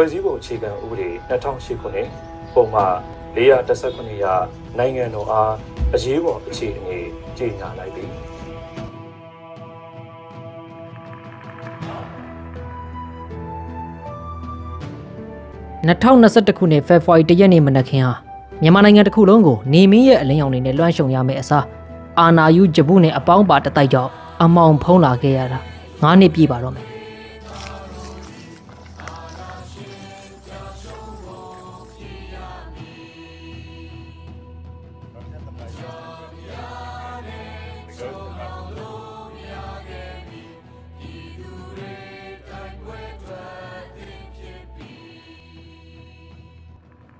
ဖွဲ့စည်းပုံအခြေခံဥပဒေ2008ခုနှစ်ပုံမှန်419ရနိုင်ငံတော်အားအရေးပေါ်အခြေအနေကြေညာလိုက်သည်2021ခုနှစ်ဖေဖော်ဝါရီလရက်နေ့မနက်ခင်းဟာမြန်မာနိုင်ငံတစ်ခုလုံးကိုနေမင်းရဲ့အလင်းရောင်တွေနဲ့လွှမ်းခြုံရမယ့်အစားအာနာယူဂျပူနဲ့အပေါင်းပါတစ်တိုက်ကြောင့်အမောင်ဖုံးလာခဲ့ရတာ9နှစ်ပြည့်ပါတော့မယ်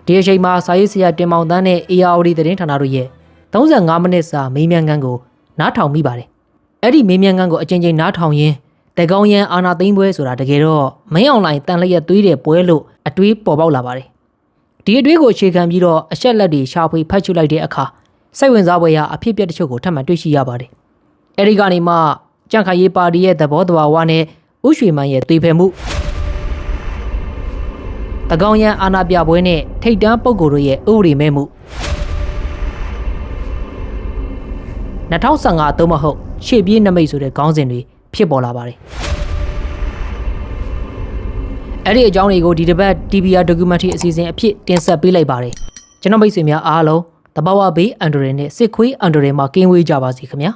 ဒီအချိန်မှာစာရေးဆရာတင်မောင်တန်းနဲ့ ARD သတင်းဌာနတို့ရဲ့35မိနစ်စာမေးမြန်းခန်းကိုနားထောင်မိပါတယ်။အဲ့ဒီမေးမြန်းခန်းကိုအချိန်ချင်းနားထောင်ရင်းတကောင်ရန်အာနာသိမ့်ပွဲဆိုတာတကယ်တော့မင်းအွန်လိုင်းတန်လျက်သွေးတဲ့ပွဲလို့အတွေးပေါ်ပေါက်လာပါတယ်။ဒီအတွေးကိုအခြေခံပြီးတော့အချက်လက်တွေရှာဖွေဖတ်ချလိုက်တဲ့အခါစိတ်ဝင်စားဖွယ်ရာအဖြစ်အပျက်တချို့ကိုထပ်မံတွေ့ရှိရပါတယ်။အဲ့ဒီကနေမှကြန့်ခိုင်ရေးပါတီရဲ့သဘောတဘာဝနဲ့ဥရွှေမန်းရဲ့သွေဖယ်မှု တကောင်ရန်အာနာပြပွဲနဲ့ထိတ်တန်းပုံကိုယ်တို့ရဲ့ဥပဒေမဲ့မှု2015သို့မဟုတ်ရှေ့ပြေးနမိတ်ဆိုတဲ့ခေါင်းစဉ်တွေဖြစ်ပေါ်လာပါတယ်အဲ့ဒီအကြောင်းတွေကိုဒီတစ်ပတ် TBR documentary အစီအစဉ်အဖြစ်တင်ဆက်ပေးလိုက်ပါတယ်ကျွန်တော်မိတ်ဆွေများအားလုံးတဘာဝဘေးအန်ဒရယ်နဲ့စစ်ခွေးအန်ဒရယ်မှာကင်းဝေးကြပါစေခင်ဗျာ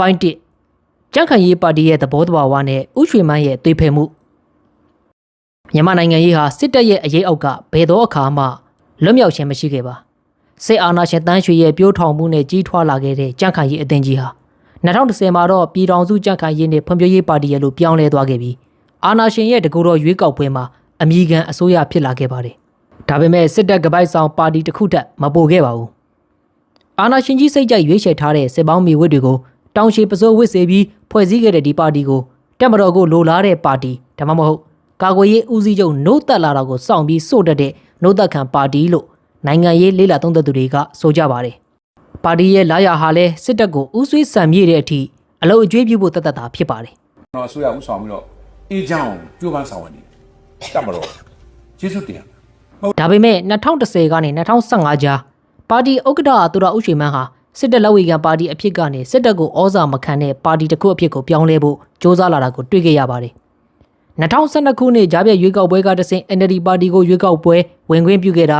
ပိုင်း1ကြန့်ခိုင်ရေးပါတီရဲ့သဘောတဘာဝနဲ့ဥရွှေမန်းရဲ့သွေးဖယ်မှုမြန်မာနိုင်ငံရေးဟာစစ်တပ်ရဲ့အရေးအောက်ကဘယ်တော့အခါမှလွတ်မြောက်ခြင်းမရှိခဲ့ပါစစ်အာဏာရှင်တန်းရွှေရဲ့ပြိုးထောင်မှုနဲ့ကြီးထွားလာခဲ့တဲ့ကြန့်ခိုင်ရေးအသင်းကြီးဟာ2010မှာတော့ပြည်ထောင်စုကြန့်ခိုင်ရေးနဲ့ဖွံ့ဖြိုးရေးပါတီရဲ့လို့ပြောင်းလဲသွားခဲ့ပြီးအာဏာရှင်ရဲ့တကူတော်ရွေးကောက်ပွဲမှာအမည်ခံအစိုးရဖြစ်လာခဲ့ပါတယ်ဒါပေမဲ့စစ်တပ်ကပိုက်ဆောင်ပါတီတစ်ခုတည်းမပိုခဲ့ပါဘူးအာနာရှင်ကြီးစိတ်ကြိုက်ရွေးချယ်ထားတဲ့စစ်ပေါင်းမီဝစ်တွေကို တောင်ရှိပစိုးဝစ်စေပြီးဖွဲ့စည်းခဲ့တဲ့ဒီပါတီကိုတက်မတော်ကိုလိုလားတဲ့ပါတီဒါမှမဟုတ်ကာကွယ်ရေးဦးစီးချုပ်နှုတ်သက်လာတာကိုစောင့်ပြီးစို့တက်တဲ့နှုတ်သက်ခံပါတီလို့နိုင်ငံရေးလေးလာသုံးသက်သူတွေကဆိုကြပါတယ်။ပါတီရဲ့လာရဟာလဲစစ်တပ်ကိုဥဆွေးဆံမြေတဲ့အထိအလုတ်အကျွေးပြုဖို့တသက်တာဖြစ်ပါတယ်ကျွန်တော်အစိုးရဥဆောင်ပြီးတော့အေးချမ်းအောင်ကြိုးပမ်းဆောင်ရွက်နေတယ်။တက်မတော့ကျေးဇူးတင်ရမယ်။ဒါပေမဲ့2010ကနေ2015ကြားပါတီဥက္ကဋ္ဌအတူတော်ဥရွှေမန်းဟာ စစ်တပ်လက်ဝေခံပါတီအဖြစ်ကနေစစ်တပ်ကိုဩဇာမခံတဲ့ပါတီတစ်ခုအဖြစ်ကိုပြောင်းလဲဖို့စ조사လာတာကိုတွေ့ခဲ့ရပါတယ်။2012ခုနှစ်ကြားပြည့်ရွေးကောက်ပွဲကတဆင့် NLD ပါတီကိုရွေးကောက်ပွဲဝင်ခွင့်ပြုခဲ့တာ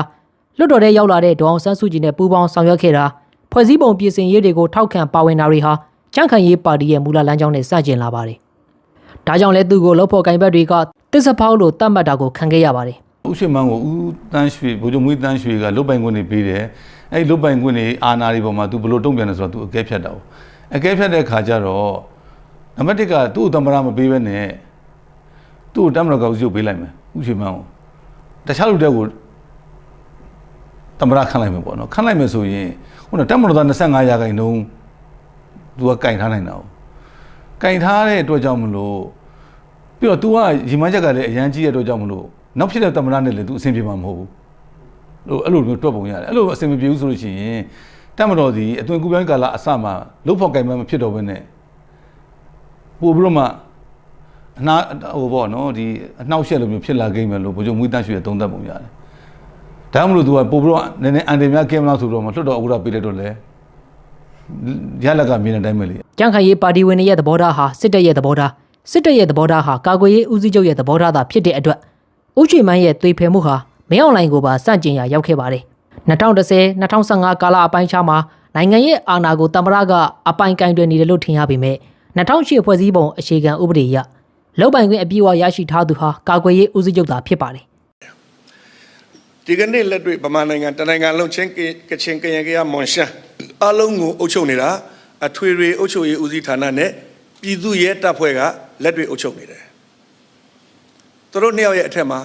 လွတ်တော်ထဲရောက်လာတဲ့ဒေါအောင်ဆန်းစုကြည်နဲ့ပူးပေါင်းဆောင်ရွက်ခဲ့တာဖွဲ့စည်းပုံပြင်ဆင်ရေးတွေကိုထောက်ခံပါဝင်တာတွေဟာချန့်ခံရေးပါတီရဲ့မူလလမ်းကြောင်းနဲ့စတင်လာပါတယ်။ဒါကြောင့်လဲသူ့ကိုလှုပ်ဖို့ကင်ဘက်တွေကတစ္ဆဖောက်လို့တတ်မှတ်တာကိုခံခဲ့ရပါတယ်။။ဥရှိမန်းကိုဦးတန်းရွှေဗိုလ်ချုပ်မွေးတန်းရွှေကလုတ်ပိုင်ခွင့်တွေပေးတယ်။ အဲ့ဒီလုတ်ပိုင်ခွင့်တွေအာဏာတွေပေါ်မှာ तू ဘလို့တုံ့ပြန်တယ်ဆိုတော့ तू အကဲဖြတ်တာ။အကဲဖြတ်တဲ့ခါကျတော့နံပါတ်1ကသူ့ကိုသမ္မတမပေးဘဲနဲ့သူ့ကိုတမရကောက်ရုပ်ပေးလိုက်မယ်ဥရှိမန်းကိုတခြားလူတွေကိုသမ္မတခန့်လိုက်မယ်ပေါ့နော်ခန့်လိုက်မယ်ဆိုရင်ဟိုတော့တမရသား25ရာခိုင်နှုန်း तू ကကင်ထားနိုင်တာ။ကင်ထားတဲ့အတွက်ကြောင့်မလို့ ပြီးတော့ तू ကရီမန်းချက်ကလည်းအရန်ကြီးတဲ့အတွက်ကြောင့်မလို့နောက်ဖြစ်တဲ့သမ္မတနဲ့လည်း तू အဆင်ပြေမှာမဟုတ်ဘူး လို့အဲ့လိုမျိုးတွက်ပုံရတယ်အဲ့လိုအဆင်မပြေဘူးဆိုလို့ရှိရင်တက်မတော်ဒီအသွင်ကူးပြောင်းကာလအစမှာလုတ်ဖို့ကင်မမဖြစ်တော့ဘဲနဲ့ပို့ပြီးတော့မှအနာဟိုပေါ့နော်ဒီအနှောက်အယှက်လိုမျိုးဖြစ်လာခဲ့မယ်လို့ဘုရားမွေးတန်းရွှေသုံးသပ်ပုံရတယ်ဒါမှမဟုတ် तू ကပို့ပြီးတော့နည်းနည်းအန်တယ်များကင်းမလားဆိုတော့မှလွတ်တော်ဥက္ကဋ္ဌပေးလိုက်တော့လေရလက်ကမြင်တဲ့အတိုင်းပဲလေကြံ့ခိုင်ရေးပါတီဝင်တွေရဲ့သဘောထားဟာစစ်တပ်ရဲ့သဘောထားစစ်တပ်ရဲ့သဘောထားဟာကာကွယ်ရေးဦးစီးချုပ်ရဲ့သဘောထားသာဖြစ်တဲ့အတွက်ဥချေမန်းရဲ့သွေဖယ်မှုဟာ မင်းအွန်လိုင်းကိုပါစန့်ကျင်ရာရောက်ခဲ့ပါတယ်2010 2015ကာလအပိုင်းခြားမှာနိုင်ငံရဲ့အာဏာကိုတမရကအပိုင်ကင်တွင်နေတယ်လို့ထင်ရပေမဲ့2008ဖွဲ့စည်းပုံအခြေခံဥပဒေအရလောက်ပိုင်ခွင့်အပြည့်အဝရရှိထားသူဟာကာကွယ်ရေးဦးစီးချုပ်သာဖြစ်ပါတယ်ဒီကနေ့လက်တွေ့ဗမာနိုင်ငံတနိုင်ငံလုံးချင်းကချင်ကရင်ကရမွန်ရှမ်းအလုံးကိုအုပ်ချုပ်နေတာအထွေထွေအုပ်ချုပ်ရေးဦးစီးဌာနနဲ့ပြည်သူရဲတပ်ဖွဲ့ကလက်တွေ့အုပ်ချုပ်နေတယ်သူတို့နှစ်ယောက်ရဲ့အထက်မှာ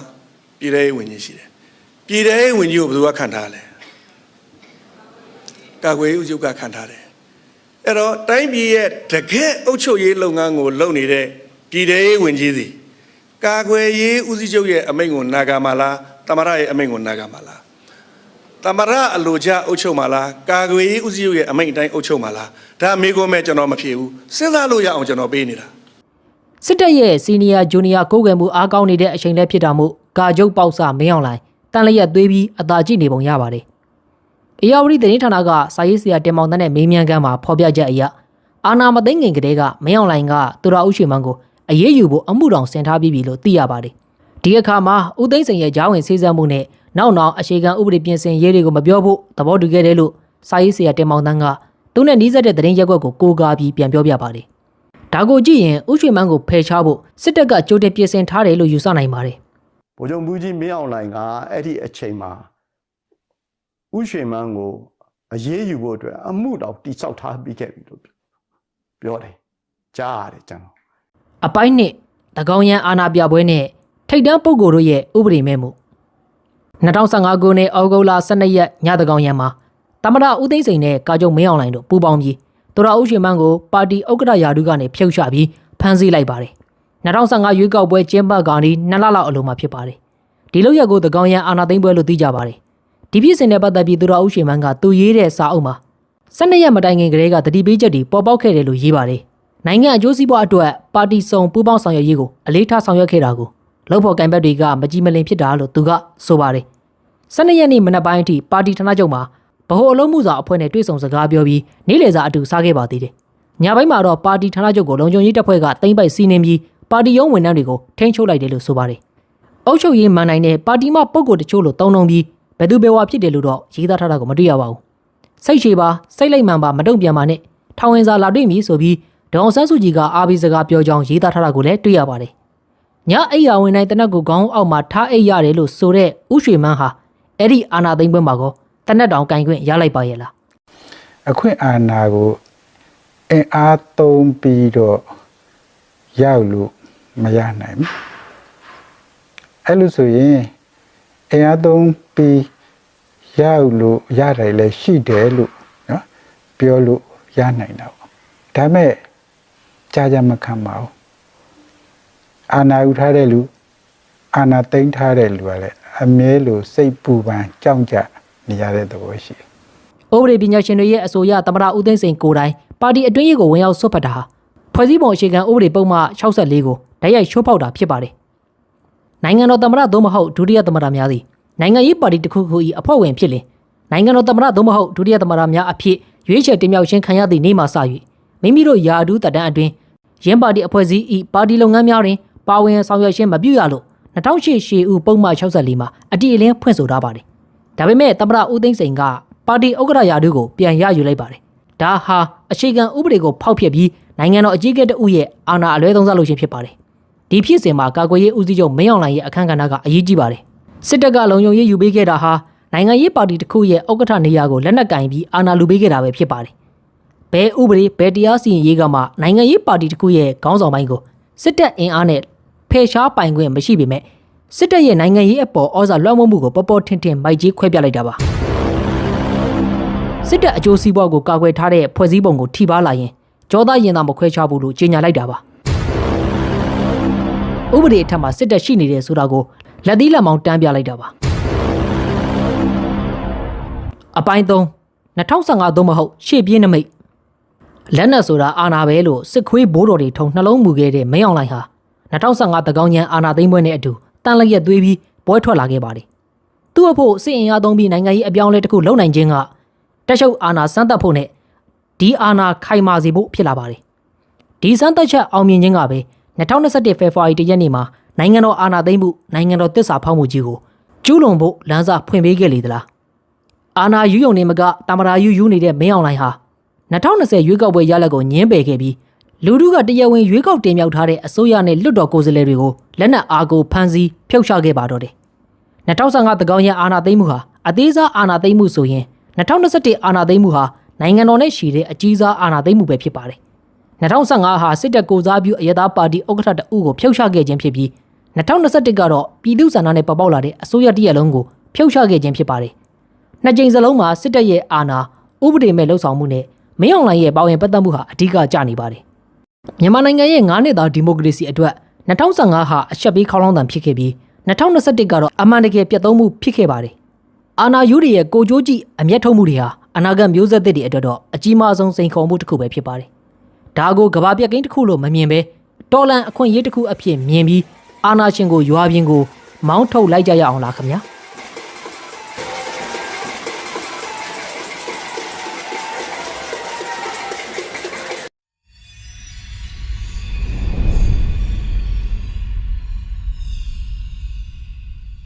ပြည်ထောင်ရေးဝန်ကြီးရှိတယ် ပြည်ထောင်ရေးဝန်ကြီးကိုဘယ်သူကခံထားလဲကာကွယ်ရေးဦးစီးချုပ်ကခံထားတယ်အဲ့တော့တိုင်းပြည်ရဲ့တကယ့်အုပ်ချုပ်ရေးလုပ်ငန်းကိုလုပ်နေတဲ့ပြပြည်ထောင်ရေးဝင်ကြီးသည်ကာကွယ်ရေးဦးစီးချုပ်ရဲ့အမိန့်ကိုနာခံမှာလားတမရရဲ့အမိန့်ကိုနာခံမှာလားတမရအလိုချအုပ်ချုပ်မှာလားကာကွယ်ရေးဦးစီးချုပ်ရဲ့အမိန့်အတိုင်းအုပ်ချုပ်မှာလားဒါမေးခွန်းမဲ့ကျွန်တော်မဖြေဘူးစဉ်းစားလို့ရအောင်ကျွန်တော်ပေးနေတာစစ်တပ်ရဲ့စီနီယာဂျူနီယာကိုယ်ကွယ်မှုအားကောင်းနေတဲ့အချိန်လည်းဖြစ်တာမို့ကာကြုတ်ပေါက်စမင်းအောင်လိုင် တန်လျက်သွေးပြီးအသာကြည့်နေပုံရပါတယ်။အေယာဝတီသတင်းဌာနကစာရေးဆရာတင်မောင်တန်းနဲ့မေးမြန်းခန်းမှာဖော်ပြချက်အရအာနာမသိငင်ကလေးကမင်းအောင်လိုင်ကသူရအုပ်ရွှေမန်းကိုအရေးယူဖို့အမှုတောင်ဆင်ထားပြီးပြီလို့သိရပါတယ်။ဒီအခါမှာဦးသိန်းစိန်ရဲ့ဂျားဝင်ဆေးစပ်မှုနဲ့နောက်နောက်အရှိခံဥပဒေပြင်ဆင်ရေးတွေကိုမပြောဖို့သဘောတူခဲ့တယ်လို့စာရေးဆရာတင်မောင်တန်းကသူနဲ့နှီးစပ်တဲ့သတင်းရက်ကွက်ကိုကိုးကားပြီးပြန်ပြောပြပါတယ်။ဒါကိုကြည့်ရင်ဥရွှေမန်းကိုဖယ်ရှားဖို့စစ်တပ်ကကြိုတင်ပြင်ဆင်ထားတယ်လို့ယူဆနိုင်ပါတယ် ဗိုလ်ချုပ်မူကြီးမင်းအောင်လှိုင်ကအဲ့ဒီအချိန်မှာဥရွှေမန်းကိုအရေးယူဖို့အတွက်အမှုတော်တိစောက်ထားပြီးခဲ့ပြီလို့ပြောတယ်ကြားရတယ်ကျွန်တော်။အပိုင်းနှစ်သကောင်းရန်အာနာပြပွဲနဲ့ထိတ်တန်းပုဂ္ဂိုလ်တို့ရဲ့ဥပဒေမဲ့မှု2015ခုနှစ်ဩဂုတ်လ12ရက်ညသကောင်းရန်မှာတမရဦးသိန်းစိန်နဲ့ကာကြုံမင်းအောင်လှိုင်တို့ပူးပေါင်းပြီးသူရအုပ်ရွှေမန်းကိုပါတီဥက္ကဋ္ဌယာဒုကနေဖျောက်ချပြီးဖမ်းဆီးလိုက်ပါတယ်။ 2015ရွေးကောက်ပွဲကျင်းပကနေ2လလောက်အလိုမှာဖြစ်ပါတယ်။ဒီလောက်ရက်ကိုသကောင်းရန်အာနာသိမ့်ပွဲလို့သိကြပါတယ်။ဒီဖြစ်စဉ်နဲ့ပတ်သက်ပြီးသူရအုပ်ရွှေမန်းကသူရေးတဲ့စာအုပ်မှာ12ရက်မတိုင်ခင်ကလေးကတတိပေးချက်တွေပေါ်ပေါက်ခဲ့တယ်လို့ရေးပါတယ်။နိုင်ငံအကျိုးစီးပွားအတွက်ပါတီစုံပူးပေါင်းဆောင်ရွက်ရေးကိုအလေးထားဆောင်ရွက်ခဲ့တာကိုလောက်ဖို့ကံဘက်တွေကမကြည်မလင်ဖြစ်တာလို့သူကဆိုပါတယ်။12ရက်နေ့မနက်ပိုင်းအထိပါတီဌာနချုပ်မှာဗဟိုအလုံးမှုဆောင်အဖွဲ့နဲ့တွေ့ဆုံစကားပြောပြီးနေ့လယ်စာအတူစားခဲ့ပါသေးတယ်။ညပိုင်းမှာတော့ပါတီဌာနချုပ်ကိုလုံခြုံရေးတပ်ဖွဲ့ကတင်ပိုက်စီးနှင်းပြီး ပါတီရုံးဝန်ထမ်းတွေကိုထိန်းချုပ်လိုက်တယ်လို့ဆိုပါတယ်။အုပ်ချုပ်ရေးမန်နိုင်တဲ့ပါတီမှပုံကိုယ်တချို့လို့တုံးတုံပြီးဘယ်သူဘယ်ဝါဖြစ်တယ်လို့တော့ရေးသားထားတာကိုမတွေ့ရပါဘူး။စိတ်ရှည်ပါစိတ်လိုက်မှန်ပါမတုံ့ပြန်ပါနဲ့ထောင်ဝင်စာလာတွေ့ပြီဆိုပြီးဒေါအောင်ဆန်းစုကြည်ကအာဘီစကားပြောကြောင်းရေးသားထားတာကိုလည်းတွေ့ရပါတယ်။ညအိယာဝင်တိုင်းတနက်ကိုခေါင်းအောက်မှာထားအိပ်ရတယ်လို့ဆိုတဲ့ဥရွှေမန်းဟာအဲ့ဒီအာနာသိမ့်ပွဲမှာကောတနက်တောင်ကင်ခွင့်ရလိုက်ပါရဲ့လားအခွင့်အာဏာကိုအင်အားသုံးပြီးတော့ရောက်လို့ မရနိုင်ဘူးအဲ့လိုဆိုရင်အင်အားသုံးပြီးရောက်လို့ရတယ်လည်းရှိတယ်လို့နော်ပြောလို့ရနိုင်တာပေါ့ဒါမဲ့ကြာကြာမခံပါဘူးအာဏာယူထားတဲ့လူအာဏာသိမ်းထားတဲ့လူကလည်းအမြဲလိုစိတ်ပူပန်ကြောက်ကြနေရတဲ့သဘောရှိတယ်။ဥပဒေပညာရှင်တွေရဲ့အဆိုအရသမ္မတဦးသိန်းစိန်ကိုယ်တိုင်ပါတီအတွင်းရေးကိုဝင်ရောက်ဆွတ်ဖတ်တာဟာဖွဲ့စည်းပုံအခြေခံဥပဒေပုံမှ64ကို ဓာတ်ရိုက်ချိုးဖောက်တာဖြစ်ပါတယ်။နိုင်ငံတော်သမ္မတသို့မဟုတ်ဒုတိယသမ္မတများသည်နိုင်ငံရေးပါတီတစ်ခုခု၏အဖွဲ့ဝင်ဖြစ်လင်နိုင်ငံတော်သမ္မတသို့မဟုတ်ဒုတိယသမ္မတများအဖြစ်ရွေးချယ်တင်မြှောက်ခြင်းခံရသည့်နေ့မှစ၍မိမိတို့ယာအဒူးတပ်တန်းအတွင်းရင်းပါတီအဖွဲ့အစည်း၏ပါတီလုပ်ငန်းများတွင်ပါဝင်ဆောင်ရွက်ခြင်းမပြုရလို့2008ရှေဦးပုံမှ64မှာအတီအလင်းဖွင့်ဆိုထားပါတယ်။ဒါပေမဲ့သမ္မတဦးသိန်းစိန်ကပါတီဥက္ကဋ္ဌရာထူးကိုပြန်ရယူလိုက်ပါတယ်။ဒါဟာအခြေခံဥပဒေကိုဖောက်ဖျက်ပြီးနိုင်ငံတော်အကြီးအကဲတဦးရဲ့အာဏာအလွဲသုံးစားလုပ်ခြင်းဖြစ်ပါတယ်။ ဒီဖြစ်စဉ်မှာကာကွယ်ရေးဦးစီးချုပ်မင်းအောင်လှိုင်ရဲ့အခမ်းကဏ္ဍကအရေးကြီးပါတယ်။စစ်တပ်ကလုံခြုံရေးယူပေးခဲ့တာဟာနိုင်ငံရေးပါတီတစ်ခုရဲ့ဥက္ကဋ္ဌနေရာကိုလက်နက်ကင်ပြီးအာဏာလူပေးခဲ့တာပဲဖြစ်ပါတယ်။ဘယ်ဥပဒေဘယ်တရားစီရင်ရေးကမှနိုင်ငံရေးပါတီတစ်ခုရဲ့ခေါင်းဆောင်ပိုင်းကိုစစ်တပ်အင်အားနဲ့ဖယ်ရှားပိုင်ခွင့်မရှိပေမဲ့စစ်တပ်ရဲ့နိုင်ငံရေးအပေါ်ဩဇာလွှမ်းမိုးမှုကိုပေါ်ပေါ်ထင်ထင်မိုက်ကြီးခွဲပြလိုက်တာပါစစ်တပ်အကျိုးစီးပွားကိုကာကွယ်ထားတဲ့ဖွဲ့စည်းပုံကိုထိပါလာရင်ကြောသားရင်သားမခွဲခြားဘူးလို့ကြေညာလိုက်တာပါ ဥပဒေအထက်မှာစစ်တပ်ရှိနေတယ်ဆိုတာကိုလက်သီးလက်မောင်းတန်းပြလိုက်တာပါအပိုင်း3 2015သို့မဟုတ်ရှေ့ပြေးနမိတ်လက်နက်ဆိုတာအာနာပဲလို့စစ်ခွေးဘိုးတော်တွေထုံနှလုံးမူခဲ့တဲ့မင်းအောင်လှိုင်ဟာ2015တကောင်းညံအာနာသိမ့်ပွဲနဲ့အတူတန်လျက်သွေးပြီးပွဲထွက်လာခဲ့ပါတယ်။သူ့အဖို့စစ်အင်အားသုံးပြီးနိုင်ငံရေးအပြောင်းအလဲတစ်ခုလုပ်နိုင်ခြင်းကတက်ရှုပ်အာနာစမ်းသပ်ဖို့နဲ့ဒီအာနာခိုင်မာစေဖို့ဖြစ်လာပါတယ်။ဒီစမ်းသပ်ချက်အောင်မြင်ခြင်းကပဲ 2021ဖေဖော်ဝါရီတရက်နေ့မှာနိုင်ငံတော်အာဏာသိမ်းမှုနိုင်ငံတော်တစ္ဆာဖောက်မှုကြီးကိုကျူးလွန်ဖို့လမ်းစာဖွင့်ပေးခဲ့လေသလား။အာနာယူယုံနေမကတာမရာယူယူနေတဲ့မင်းအောင်လှိုင်ဟာ2020ရွေးကောက်ပွဲရလဒ်ကိုညှင်းပယ်ခဲ့ပြီးလူထုကတရားဝင်ရွေးကောက်တင်မြှောက်ထားတဲ့အစိုးရနဲ့လွတ်တော်ကိုယ်စားလှယ်တွေကိုလက်နက်အားကိုဖမ်းဆီးဖျောက်ချခဲ့ပါတော့တယ်။2015တကောင်းရအာဏာသိမ်းမှုဟာအသေးစားအာဏာသိမ်းမှုဆိုရင်2021အာဏာသိမ်းမှုဟာနိုင်ငံတော်နဲ့ရှိတဲ့အကြီးစားအာဏာသိမ်းမှုပဲဖြစ်ပါတယ်။ 2015ဟာစစ်တပ်ကိုစားပြုအရသာပါတီဥက္ကဋ္ဌတအုပ်ကိုဖျောက်ချခဲ့ခြင်းဖြစ်ပြီး2021ကတော့ပြည်သူ့ဆန္ဒနဲ့ပေါ်ပေါက်လာတဲ့အစိုးရတရက်လုံးကိုဖျောက်ချခဲ့ခြင်းဖြစ်ပါတယ်။နှစ်ကြိမ်စလုံးမှာစစ်တပ်ရဲ့အာဏာဥပဒေမဲ့လှုပ်ဆောင်မှုနဲ့မင်းအောင်လှိုင်ရဲ့ပါဝင်ပတ်သက်မှုဟာအဓိကကျနေပါတယ်မြန်မာနိုင်ငံရဲ့9နှစ်သားဒီမိုကရေစီအတွက်2015ဟာအချက်ပေးခေါင်းလောင်းတန်ဖြစ်ခဲ့ပြီး2021ကတော့အမှန်တကယ်ပြတ်သုံးမှုဖြစ်ခဲ့ပါတယ်။အာနာယူရီရဲ့ကိုကြိုးကြီးအမျက်ထုတ်မှုတွေဟာအနာဂတ်မျိုးဆက်သစ်တွေအတွက်တော့အကြီးမားဆုံးစိန်ခေါ်မှုတစ်ခုပဲဖြစ်ပါတယ်။ ဒါကိုကဘာပြက်ကင်းတစ်ခုလို့မမြင်ပဲတော်လန်အခွင့်အရေးတစ်ခုအဖြစ်မြင်ပြီးအာနာရှင်ကိုရွာပြင်ကိုမောင်းထုတ်လိုက်ကြရအောင်လားခင်ဗျာ။